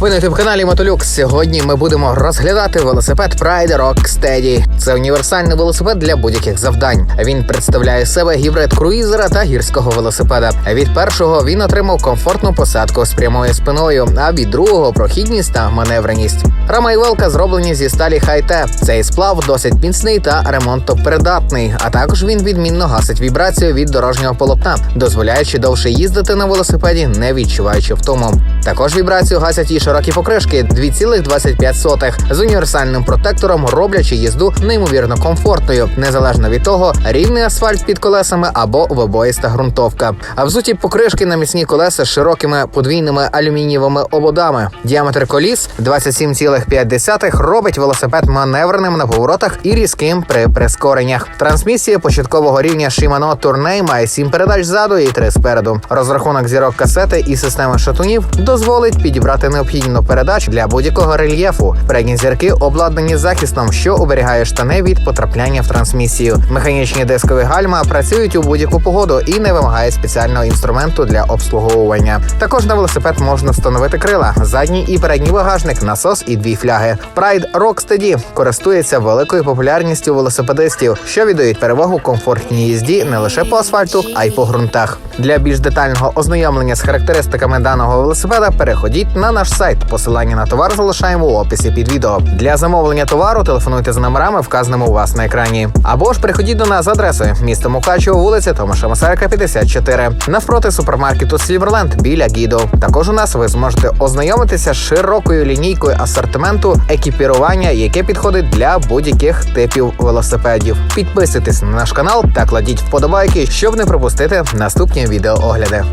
Ви на youtube каналі Мотолюкс. Сьогодні ми будемо розглядати велосипед Pride Rocksteady. Це універсальний велосипед для будь-яких завдань. Він представляє себе гібрид круїзера та гірського велосипеда. Від першого він отримав комфортну посадку з прямою спиною, а від другого прохідність та маневреність. Рама і велка зроблені зі сталі хай-те. Цей сплав досить міцний та ремонтопридатний. А також він відмінно гасить вібрацію від дорожнього полотна, дозволяючи довше їздити на велосипеді, не відчуваючи втому. Також вібрацію гасять і широкі покришки 2,25 з універсальним протектором, роблячи їзду неймовірно комфортною, незалежно від того, рівний асфальт під колесами або вибоїста ґрунтовка. А взуті покришки на міцні колеса з широкими подвійними алюмінієвими ободами. Діаметр коліс 27,5 робить велосипед маневреним на поворотах і різким при прискореннях. Трансмісія початкового рівня Shimano Tourney має 7 передач ззаду і 3 спереду. Розрахунок зірок касети і системи шатунів дозволить підібрати необхідну передач для будь-якого рельєфу. Передні зірки обладнані захистом, що оберігає штани від потрапляння в трансмісію. Механічні дискові гальма працюють у будь-яку погоду і не вимагає спеціального інструменту для обслуговування. Також на велосипед можна встановити крила, задній і передній багажник, насос і дві фляги. Pride Rocksteady користується великою популярністю велосипедистів, що віддають перевагу комфортній їзді не лише по асфальту, а й по ґрунтах. Для більш детального ознайомлення з характеристиками даного велосипеда переходіть на наш сайт. Посилання на товар залишаємо в описі під відео. Для замовлення товару телефонуйте за номерами, вказаними у вас на екрані. Або ж приходіть до нас за адресою місто Мукачево, вулиця Томаша Масарика, 54, навпроти супермаркету Сліверленд біля Гідо. Також у нас ви зможете ознайомитися з широкою лінійкою асортименту екіпірування, яке підходить для будь-яких типів велосипедів. Підписуйтесь на наш канал та кладіть вподобайки, щоб не пропустити наступні відеоогляди.